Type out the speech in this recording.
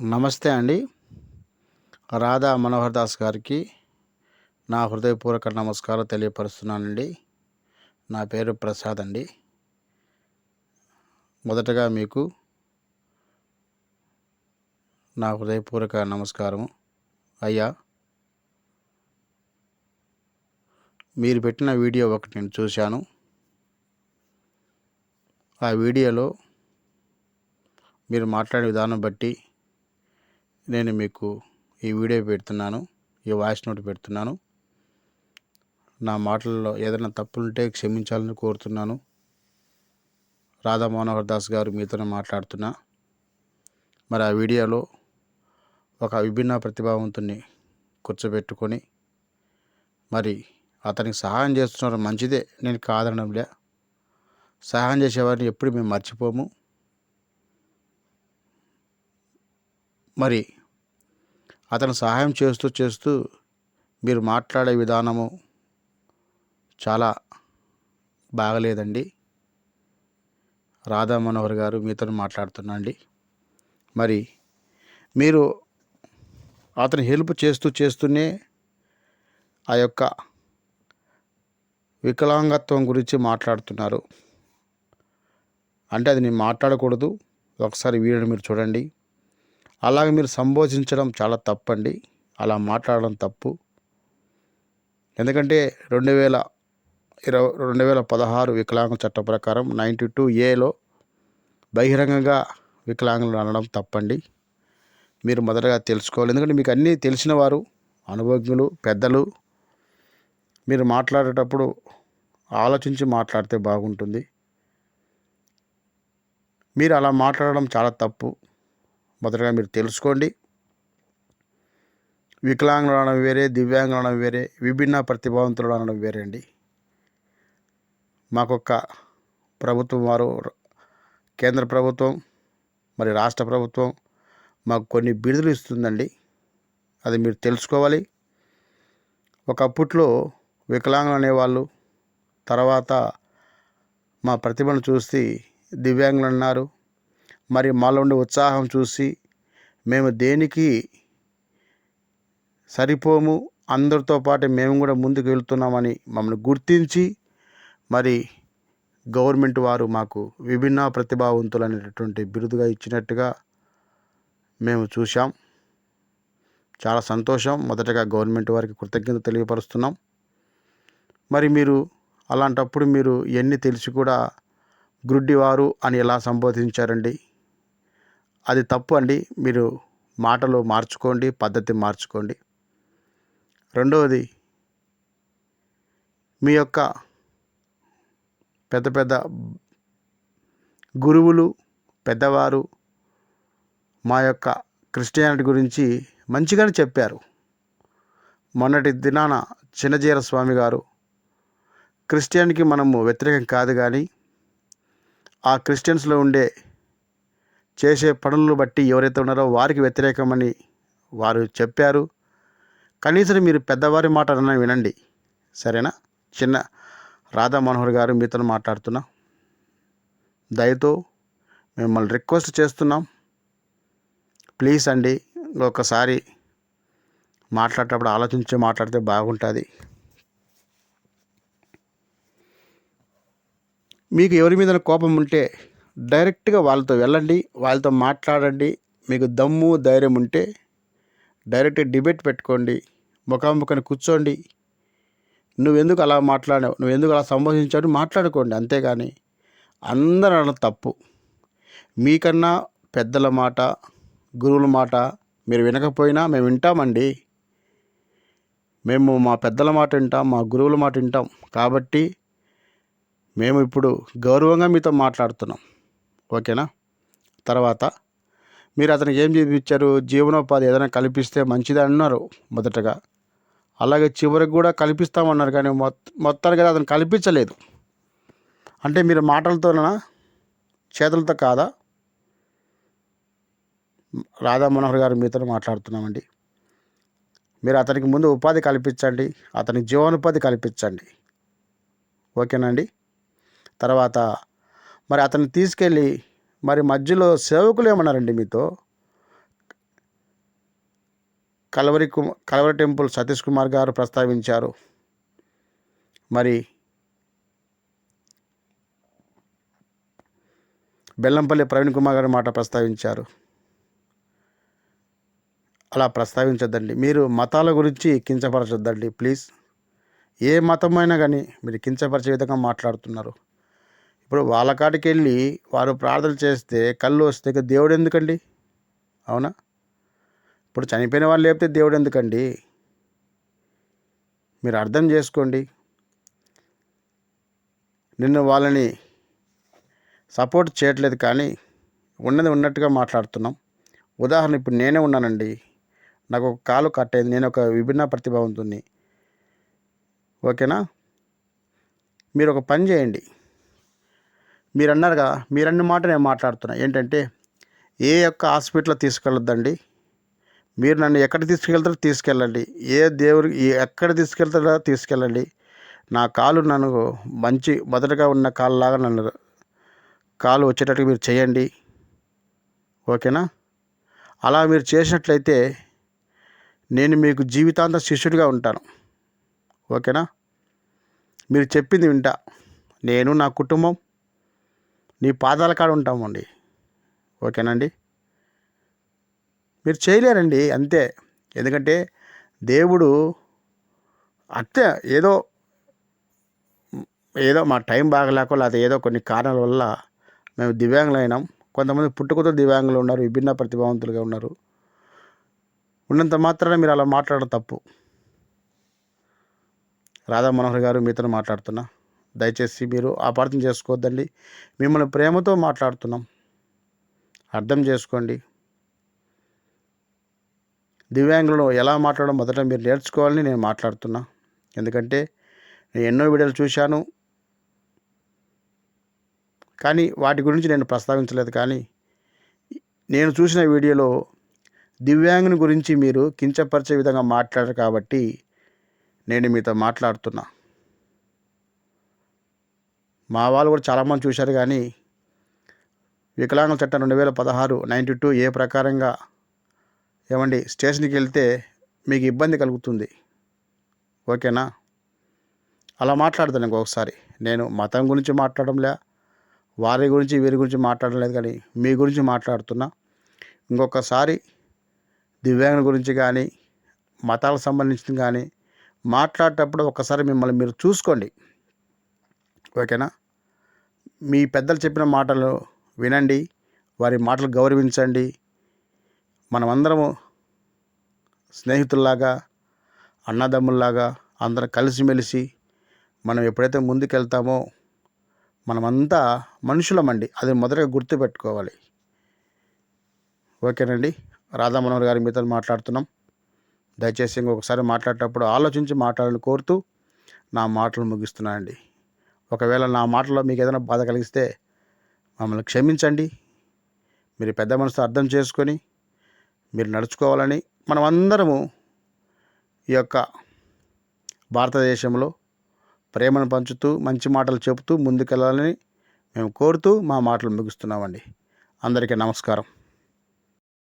నమస్తే అండి. రాధా మనోహర్ దాస్ గారికి నా హృదయపూర్వక నమస్కారం తెలియపరుస్తున్నానండి. నా పేరు ప్రసాద్ అండి. మొదటగా మీకు నా హృదయపూర్వక నమస్కారం అయ్యా మీరు పెట్టిన వీడియో ఒకటి నేను చూశాను. ఆ వీడియోలో మీరు మాట్లాడే విధానం బట్టి నేను మీకు ఈ వీడియో పెడుతున్నాను ఈ వాయిస్ నోట్ పెడుతున్నాను. నా మాటల్లో ఏదైనా తప్పులుంటే క్షమించాలని కోరుతున్నాను. రాధా మనోహర్ దాస్ గారు మీతోనే మాట్లాడుతున్నా. మరి ఆ వీడియోలో ఒక విభిన్న ప్రతిభావంతుని కూర్చోబెట్టుకొని మరి అతనికి సహాయం చేస్తున్నారు మంచిదే నేను కాదనడంలే. సహాయం చేసేవారిని ఎప్పుడు మేము మర్చిపోము. మరి అతను సహాయం చేస్తూ చేస్తూ మీరు మాట్లాడే విధానము చాలా బాగలేదండి. రాధా మనోహర్ గారు మీతో మాట్లాడుతున్నా అండి మరి మీరు అతను హెల్ప్ చేస్తూ చేస్తూనే ఆ యొక్క వికలాంగత్వం గురించి మాట్లాడుతున్నారు. అంటే అది నేను మాట్లాడకూడదు. ఒకసారి వీడియోని మీరు చూడండి. అలాగే మీరు సంబోధించడం చాలా తప్పండి. అలా మాట్లాడడం తప్పు. ఎందుకంటే రెండు వేల ఇరవై రెండు వేల పదహారు వికలాంగ చట్ట ప్రకారం నైంటీ టూ ఏలో బహిరంగంగా వికలాంగులు అనడం తప్పండి. మీరు మొదటగా తెలుసుకోవాలి. ఎందుకంటే మీకు అన్నీ తెలిసిన వారు అనుభవజ్ఞులు పెద్దలు మీరు మాట్లాడేటప్పుడు ఆలోచించి మాట్లాడితే బాగుంటుంది. మీరు అలా మాట్లాడడం చాలా తప్పు. మొదటగా మీరు తెలుసుకోండి. వికలాంగులు అనడం వేరే దివ్యాంగులు అనడం వేరే విభిన్న ప్రతిభావంతులు అనడం వేరే అండి. మాకొక్క ప్రభుత్వం వారు కేంద్ర ప్రభుత్వం మరి రాష్ట్ర ప్రభుత్వం మాకు కొన్ని బిడుదలు ఇస్తుందండి. అది మీరు తెలుసుకోవాలి. ఒకప్పట్లో వికలాంగులు అనేవాళ్ళు తర్వాత మా ప్రతిభను చూసి దివ్యాంగులు అన్నారు. మరి మాలో ఉండే ఉత్సాహం చూసి మేము దేనికి సరిపోము? అందరితో పాటు మేము కూడా ముందుకు వెళ్తున్నామని మమ్మల్ని గుర్తించి మరి గవర్నమెంట్ వారు మాకు విభిన్న ప్రతిభావంతులు అనేటటువంటి బిరుదుగా ఇచ్చినట్టుగా మేము చూసాం చాలా సంతోషం. మొదటగా గవర్నమెంట్ వారికి కృతజ్ఞత తెలియపరుస్తున్నాం. మరి మీరు అలాంటప్పుడు మీరు ఎన్ని తెలిసి కూడా గ్రుడ్డివారు అని ఎలా సంబోధించారండి? అది తప్పు అండి. మీరు మాటలు మార్చుకోండి పద్ధతి మార్చుకోండి. రెండవది మీ యొక్క పెద్ద పెద్ద గురువులు పెద్దవారు మా యొక్క క్రిస్టియానిటీ గురించి మంచిగానే చెప్పారు. మొన్నటి దినాన చిన్నజీర స్వామి గారు క్రిస్టియన్కి మనము వ్యతిరేకం కాదు కానీ ఆ క్రిస్టియన్స్లో ఉండే చేసే పనులను బట్టి ఎవరైతే ఉన్నారో వారికి వ్యతిరేకమని వారు చెప్పారు. కనీసం మీరు పెద్దవారి మాట అన్న వినండి. సరేనా? చిన్న రాధా మనోహర్ గారు మీతో మాట్లాడుతున్నా. దయతో మిమ్మల్ని రిక్వెస్ట్ చేస్తున్నాం. ప్లీజ్ అండి ఒకసారి మాట్లాడేటప్పుడు ఆలోచించి మాట్లాడితే బాగుంటుంది. మీకు ఎవరి మీద కోపం ఉంటే డైరెక్ట్గా వాళ్ళతో వెళ్ళండి వాళ్ళతో మాట్లాడండి. మీకు దమ్ము ధైర్యం ఉంటే డైరెక్ట్ డిబేట్ పెట్టుకోండి ముఖాముఖని కూర్చోండి. నువ్వెందుకు అలా మాట్లాడావు నువ్వెందుకు అలా సంబోధించావు మాట్లాడుకోండి అంతేగాని అందరూ అనడం తప్పు. మీకన్నా పెద్దల మాట గురువుల మాట మీరు వినకపోయినా మేము వింటామండి. మేము మా పెద్దల మాట వింటాం మా గురువుల మాట వింటాం. కాబట్టి మేము ఇప్పుడు గౌరవంగా మీతో మాట్లాడుతున్నాం. ఓకేనా? తర్వాత మీరు అతనికి ఏం చూపించారు జీవనోపాధి ఏదైనా కల్పిస్తే మంచిది అన్నారు మొదటగా. అలాగే చివరికి కూడా కల్పిస్తామన్నారు కానీ మొత్తానికి అతను కల్పించలేదు. అంటే మీరు మాటలతోనా? చేతులతో కాదా? రాధా మనోహర్ గారు మీతో మాట్లాడుతున్నామండి. మీరు అతనికి ముందు ఉపాధి కల్పించండి అతనికి జీవనోపాధి కల్పించండి. ఓకేనండి తర్వాత మరి అతన్ని తీసుకెళ్ళి మరి మధ్యలో సేవకులు ఏమన్నారండి మీతో? కలవరి కుమ కలవరి టెంపుల్ సతీష్ కుమార్ గారు ప్రస్తావించారు. మరి బెల్లంపల్లి ప్రవీణ్ కుమార్ గారి మాట ప్రస్తావించారు. అలా ప్రస్తావించొద్దండి. మీరు మతాల గురించి కించపరచొద్దండి ప్లీజ్. ఏ మతమైనా కానీ మీరు కించపరిచే విధంగా మాట్లాడుతున్నారు. ఇప్పుడు వాళ్ళ కాడికి వెళ్ళి వారు ప్రార్థన చేస్తే కళ్ళు వస్తే దేవుడు ఎందుకండి? అవునా? ఇప్పుడు చనిపోయిన వాళ్ళు లేపితే దేవుడు ఎందుకండి? మీరు అర్థం చేసుకోండి. నిన్ను వాళ్ళని సపోర్ట్ చేయట్లేదు కానీ ఉన్నది ఉన్నట్టుగా మాట్లాడుతున్నాం. ఉదాహరణ ఇప్పుడు నేనే ఉన్నానండి. నాకు ఒక కాలు కట్ అయింది. నేను ఒక విభిన్న ప్రతిభావంతుని ఓకేనా? మీరు ఒక పని చేయండి. మీరు అన్నారు కదా మీరన్న మాట నేను మాట్లాడుతున్నా. ఏంటంటే ఏ యొక్క హాస్పిటల్ తీసుకెళ్ళొద్దండి? మీరు నన్ను ఎక్కడ తీసుకెళ్తారో తీసుకెళ్ళండి. ఏ దేవుడికి ఏ- ఎక్కడ తీసుకెళ్తారో తీసుకెళ్ళండి. నా కాలు నన్ను మంచి మొదటగా ఉన్న కాలులాగా నన్ను కాలు వచ్చేటట్టు మీరు చేయండి. ఓకేనా? అలా మీరు చేసినట్లయితే నేను మీకు జీవితాంత శిష్యుడిగా ఉంటాను. ఓకేనా? మీరు చెప్పింది వింటా. నేను నా కుటుంబం నీ పాదాల కాడ ఉంటామండి. ఓకేనండి? మీరు చేయలేరండి అంతే. ఎందుకంటే దేవుడు అత్తే ఏదో ఏదో మా టైం బాగలేక లేకపోతే ఏదో కొన్ని కారణాల వల్ల మేము దివ్యాంగులు అయినాం కొంతమంది పుట్టుకతో దివ్యాంగులు ఉన్నారు విభిన్న ప్రతిభావంతులుగా ఉన్నారు. ఉన్నంత మాత్రాన మీరు అలా మాట్లాడడం తప్పు. రాధా మనోహర్ గారు మీతో మాట్లాడుతున్నా. దయచేసి మీరు అపార్థం చేసుకోవద్దండి. మిమ్మల్ని ప్రేమతో మాట్లాడుతున్నాం. అర్థం చేసుకోండి. దివ్యాంగులను ఎలా మాట్లాడడం మొదట మీరు నేర్చుకోవాలని నేను మాట్లాడుతున్నా. ఎందుకంటే నేను ఎన్నో వీడియోలు చూశాను. కానీ వాటి గురించి నేను ప్రస్తావించలేదు. కానీ నేను చూసిన వీడియోలో దివ్యాంగుని గురించి మీరు కించపరిచే విధంగా మాట్లాడారు కాబట్టి నేను మీతో మాట్లాడుతున్నా. మా వాళ్ళు కూడా చాలామంది చూశారు కానీ వికలాంగుల చట్టం రెండు వేల పదహారు నైంటీ టూ ఏ ప్రకారంగా ఏమండి స్టేషన్కి వెళ్తే మీకు ఇబ్బంది కలుగుతుంది. ఓకేనా? అలా మాట్లాడతాను ఇంకొకసారి నేను మతం గురించి మాట్లాడడంలే వారి గురించి వీరి గురించి మాట్లాడడం లేదు కానీ మీ గురించి మాట్లాడుతున్నా. ఇంకొకసారి దివ్యాంగుల గురించి కానీ మతాలకు సంబంధించిన కానీ మాట్లాడేటప్పుడు ఒకసారి మిమ్మల్ని మీరు చూసుకోండి. ఓకేనా? మీ పెద్దలు చెప్పిన మాటలు వినండి వారి మాటలు గౌరవించండి. మనమందరము స్నేహితుల్లాగా అన్నదమ్ముల్లాగా అందరం కలిసిమెలిసి మనం ఎప్పుడైతే ముందుకెళ్తామో మనమంతా మనుషులమండి. అది మొదటగా గుర్తుపెట్టుకోవాలి. ఓకేనండి? రాధా మనోహర్ గారి మీతో మాట్లాడుతున్నాం. దయచేసి ఇంకొకసారి మాట్లాడేటప్పుడు ఆలోచించి మాట్లాడాలని కోరుతూ నా మాటలు ముగిస్తున్నానండి. ఒకవేళ నా మాటలో మీకు ఏదైనా బాధ కలిగిస్తే మమ్మల్ని క్షమించండి. మీరు పెద్ద మనసు అర్థం చేసుకొని మీరు నడుచుకోవాలని మనమందరము ఈ యొక్క భారతదేశంలో ప్రేమను పంచుతూ మంచి మాటలు చెబుతూ ముందుకెళ్ళాలని మేము కోరుతూ మా మాటలు ముగిస్తున్నామండి. అందరికీ నమస్కారం.